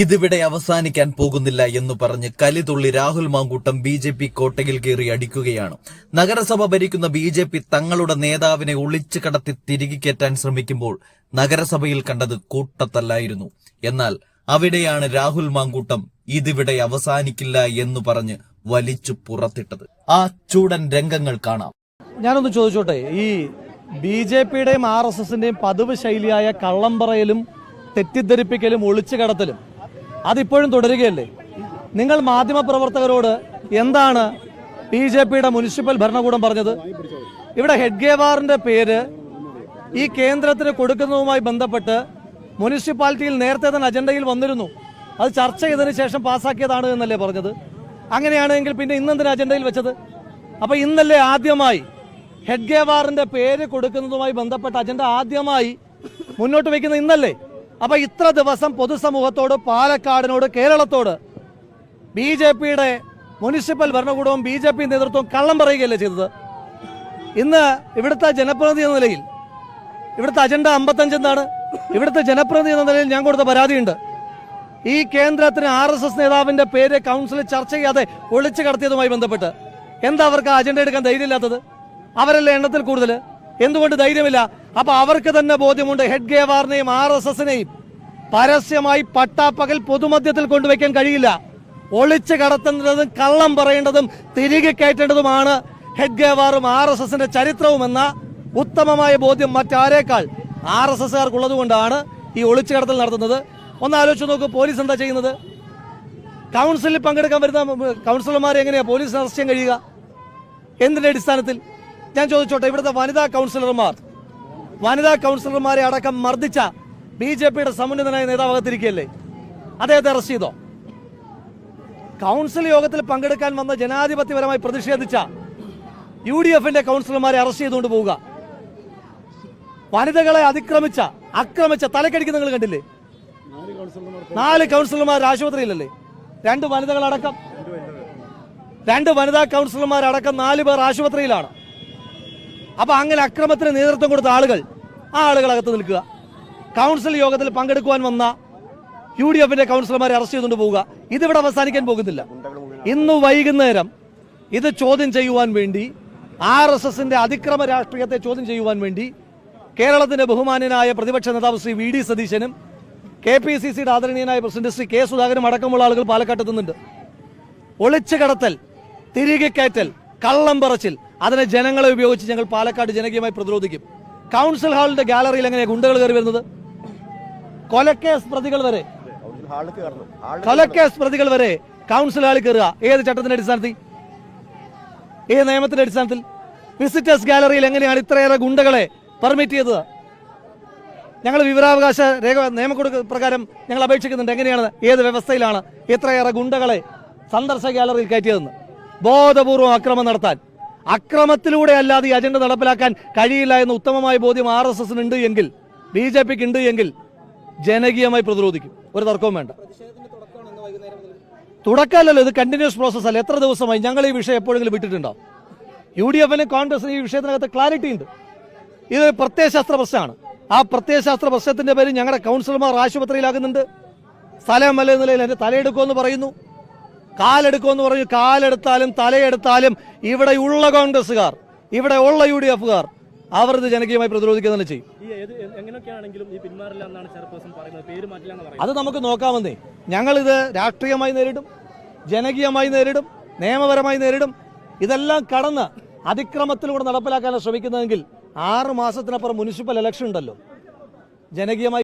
ഇതിവിടെ അവസാനിക്കാൻ പോകുന്നില്ല എന്ന് പറഞ്ഞ് കലിതുള്ളി Rahul Mankoottam B J P കോട്ടയിൽ കയറി അടിക്കുകയാണ്. നഗരസഭ ഭരിക്കുന്ന ബി ജെ പി തങ്ങളുടെ നേതാവിനെ ഒളിച്ചു കടത്തി തിരികെ കയറ്റാൻ ശ്രമിക്കുമ്പോൾ നഗരസഭയിൽ കണ്ടത് കൂട്ടത്തല്ലായിരുന്നു. എന്നാൽ അവിടെയാണ് രാഹുൽ മാങ്കൂട്ടം ഇതിവിടെ അവസാനിക്കില്ല എന്ന് പറഞ്ഞ് വലിച്ചു പുറത്തിട്ടത്. ആ ചൂടൻ രംഗങ്ങൾ കാണാം. ഞാനൊന്ന് ചോദിച്ചോട്ടെ ഈ ബി ജെ പിയുടെയും ആർ എസ് എസിന്റെയും പതിവ് ശൈലിയായ കള്ളം പറയലും തെറ്റിദ്ധരിപ്പിക്കലും ഒളിച്ചു കടത്തലും അതിപ്പോഴും തുടരുകയല്ലേ? നിങ്ങൾ മാധ്യമ പ്രവർത്തകരോട് എന്താണ് ബി ജെ പിയുടെ മുനിസിപ്പൽ ഭരണകൂടം പറഞ്ഞത്? ഇവിടെ ഹെഡ്ഗേവാറിന്റെ പേര് ഈ കേന്ദ്രത്തിന് കൊടുക്കുന്നതുമായി ബന്ധപ്പെട്ട് മുനിസിപ്പാലിറ്റിയിൽ നേരത്തെ തന്നെ അജണ്ടയിൽ വന്നിരുന്നു. അത് ചർച്ച ചെയ്തതിന് ശേഷം പാസ്സാക്കിയതാണ് എന്നല്ലേ പറഞ്ഞത്? അങ്ങനെയാണെങ്കിൽ പിന്നെ ഇന്നെന്തിനാ അജണ്ടയിൽ വെച്ചത്? അപ്പൊ ഇന്നല്ലേ ആദ്യമായി ഹെഡ്ഗേവാറിന്റെ പേര് കൊടുക്കുന്നതുമായി ബന്ധപ്പെട്ട അജണ്ട ആദ്യമായി മുന്നോട്ട് വയ്ക്കുന്ന ഇന്നല്ലേ? അപ്പൊ ഇത്ര ദിവസം പൊതുസമൂഹത്തോട് പാലക്കാടിനോട് കേരളത്തോട് ബി ജെ പിയുടെ മുനിസിപ്പൽ ഭരണകൂടവും ബി ജെ പി നേതൃത്വവും കള്ളം പറയുകയല്ലേ ചെയ്തത്? ഇന്ന് ഇവിടുത്തെ ജനപ്രതിനിധി എന്ന നിലയിൽ ഇവിടുത്തെ അജണ്ട അമ്പത്തഞ്ച് എന്താണ്? ഇവിടുത്തെ ജനപ്രതിനിധി എന്ന നിലയിൽ ഞാൻ കൊടുത്ത പരാതിയുണ്ട്. ഈ കേന്ദ്രത്തിന് ആർ എസ് എസ് നേതാവിന്റെ പേര് കൗൺസിലിൽ ചർച്ച ചെയ്യാതെ ഒളിച്ചു കടത്തിയതുമായി ബന്ധപ്പെട്ട്. എന്താ അവർക്ക് അജണ്ട എടുക്കാൻ ധൈര്യമില്ലാത്തത്? അവരല്ലേ എണ്ണത്തിൽ കൂടുതൽ എന്തുകൊണ്ട് ധൈര്യമില്ല? അപ്പൊ അവർക്ക് തന്നെ ബോധ്യമുണ്ട്. ഹെഡ് ഗേവാറിനെയും ആർ എസ് എസിനെയും പരസ്യമായി പട്ടാപ്പകൽ പൊതുമധ്യത്തിൽ കൊണ്ടുവയ്ക്കാൻ കഴിയില്ല. ഒളിച്ചു കടത്തേണ്ടതും കള്ളം പറയേണ്ടതും തിരികെ കയറ്റേണ്ടതുമാണ് ഹെഡ് ഗേവാറും ആർ എസ് എസിന്റെ ചരിത്രവും എന്ന ഉത്തമമായ ബോധ്യം മറ്റാരേക്കാൾ ആർ എസ് എസ്കാർക്കുള്ളത് കൊണ്ടാണ് ഈ ഒളിച്ചു കടത്തൽ നടത്തുന്നത്. ഒന്ന് ആലോചിച്ച് നോക്കൂ പോലീസ് എന്താ ചെയ്യുന്നത്? കൗൺസിലിൽ പങ്കെടുക്കാൻ വരുന്ന കൗൺസിലർമാരെ എങ്ങനെയാ പോലീസിന് അറസ്റ്റ് ചെയ്യാൻ കഴിയുക? എന്തിന്റെ അടിസ്ഥാനത്തിൽ? ഞാൻ ചോദിച്ചോട്ടെ ഇവിടുത്തെ വനിതാ കൗൺസിലർമാർ വനിതാ കൗൺസിലർമാരെ അടക്കം മർദ്ദിച്ച ബി ജെ പിയുടെ സമുന്നതനായ നേതാവ് അകത്തിരിക്കുകയല്ലേ? അദ്ദേഹത്തെ അറസ്റ്റ് ചെയ്തോ? കൗൺസിൽ യോഗത്തിൽ പങ്കെടുക്കാൻ വന്ന ജനാധിപത്യപരമായി പ്രതിഷേധിച്ച യു ഡി എഫിന്റെ കൗൺസിലർമാരെ അറസ്റ്റ് ചെയ്തുകൊണ്ട് പോവുക. വനിതകളെ അതിക്രമിച്ച ആക്രമിച്ച തലക്കടിക്ക് നിങ്ങൾ കണ്ടില്ലേ? നാല് കൗൺസിലർമാർ ആശുപത്രിയിലല്ലേ? രണ്ട് വനിതകളടക്കം. രണ്ട് വനിതാ കൗൺസിലർമാരടക്കം നാല് പേർ ആശുപത്രിയിലാണ്. അപ്പൊ അങ്ങനെ അക്രമത്തിന് നേതൃത്വം കൊടുത്ത ആളുകൾ ആ ആളുകൾ അകത്ത് നിൽക്കുക. കൗൺസിൽ യോഗത്തിൽ പങ്കെടുക്കുവാൻ വന്ന യു ഡി എഫിന്റെ കൗൺസിലർമാരെ അറസ്റ്റ് ചെയ്തുകൊണ്ട് പോവുക. ഇതിവിടെ അവസാനിക്കാൻ പോകുന്നില്ല. ഇന്ന് വൈകുന്നേരം ഇത് ചോദ്യം ചെയ്യുവാൻ വേണ്ടി ആർ എസ് എസിന്റെ അതിക്രമ രാഷ്ട്രീയത്തെ ചോദ്യം ചെയ്യുവാൻ വേണ്ടി കേരളത്തിന്റെ ബഹുമാനനായ പ്രതിപക്ഷ നേതാവ് ശ്രീ വി ഡി സതീശനും കെ പി സി സിയുടെ ആദരണീയനായ പ്രസിഡന്റ് ശ്രീ കെ സുധാകരനും അടക്കമുള്ള ആളുകൾ പാലക്കാട്ട് എത്തുന്നുണ്ട്. ഒളിച്ചു കടത്തൽ തിരികെ കയറ്റൽ കള്ളം പറച്ചിൽ. അതിനെ ജനങ്ങളെ ഉപയോഗിച്ച് ഞങ്ങൾ പാലക്കാട് ജനകീയമായി പ്രതിരോധിക്കും. കൗൺസിൽ ഹാളിന്റെ ഗാലറിയിൽ എങ്ങനെ ഗുണ്ടകൾ കയറി വരുന്നത്? കൊലക്കേസ് പ്രതികൾ വരെ. കൊലക്കേസ് പ്രതികൾ വരെ കൗൺസിൽ ഹാളിൽ കയറുക. ഏത് ചട്ടത്തിന്റെ അടിസ്ഥാനത്തിൽ? ഏത് നിയമത്തിന്റെ അടിസ്ഥാനത്തിൽ? വിസിറ്റേഴ്സ് ഗാലറിയിൽ എങ്ങനെയാണ് ഇത്രയേറെ ഗുണ്ടകളെ പെർമിറ്റ് ചെയ്തത്? ഞങ്ങൾ വിവരാവകാശ രേഖ നിയമക്കൊടു പ്രകാരം ഞങ്ങൾ അപേക്ഷിക്കുന്നുണ്ട്. എങ്ങനെയാണ്? ഏത് വ്യവസ്ഥയിലാണ് ഇത്രയേറെ ഗുണ്ടകളെ സന്ദർശക ഗാലറിയിൽ കയറ്റിയതെന്ന്? ബോധപൂർവം അക്രമം നടത്താൻ. അക്രമത്തിലൂടെ അല്ലാതെ ഈ അജണ്ട നടപ്പിലാക്കാൻ കഴിയില്ല എന്ന ഉത്തമമായ ബോധ്യം ആർ എസ് എസിന് ഉണ്ട് എങ്കിൽ ബി ജെ പിക്ക് ഉണ്ട് എങ്കിൽ ജനകീയമായി പ്രതിരോധിക്കും. ഒരു തർക്കവും വേണ്ട. തുടക്കമല്ലല്ലോ ഇത് കണ്ടിന്യൂസ് പ്രോസസ് അല്ല? എത്ര ദിവസമായി? ഞങ്ങൾ ഈ വിഷയം എപ്പോഴെങ്കിലും വിട്ടിട്ടുണ്ടോ? യു ഡി എഫിന് കോൺഗ്രസിന് ഈ വിഷയത്തിനകത്ത് ക്ലാരിറ്റി ഉണ്ട്. ഇത് പ്രത്യയശാസ്ത്ര പ്രശ്നമാണ്. ആ പ്രത്യയശാസ്ത്ര പ്രശ്നത്തിന്റെ പേരിൽ ഞങ്ങളുടെ കൗൺസിലർമാർ ആശുപത്രിയിലാകുന്നുണ്ട്. സ്ഥലം എന്ന നിലയിൽ എന്റെ തലയെടുക്കുമെന്ന് പറയുന്നു. കാലെടുക്കുമെന്ന് പറഞ്ഞു കാലെടുത്താലും തലയെടുത്താലും ഇവിടെ ഉള്ള കോൺഗ്രസ്സുകാർ ഇവിടെ ഉള്ള യു ഡി എഫുകാർ അവർ ഇത് ജനകീയമായി പ്രതിരോധിക്കുക തന്നെ ചെയ്യും. അത് നമുക്ക് നോക്കാമെന്നേ. ഞങ്ങളിത് രാഷ്ട്രീയമായി നേരിടും ജനകീയമായി നേരിടും നിയമപരമായി നേരിടും. ഇതെല്ലാം കടന്ന് അതിക്രമത്തിലൂടെ നടപ്പിലാക്കാനാണ് ശ്രമിക്കുന്നതെങ്കിൽ ആറ് മാസത്തിനപ്പുറം മുനിസിപ്പൽ ഇലക്ഷൻ ഉണ്ടല്ലോ. ജനകീയമായി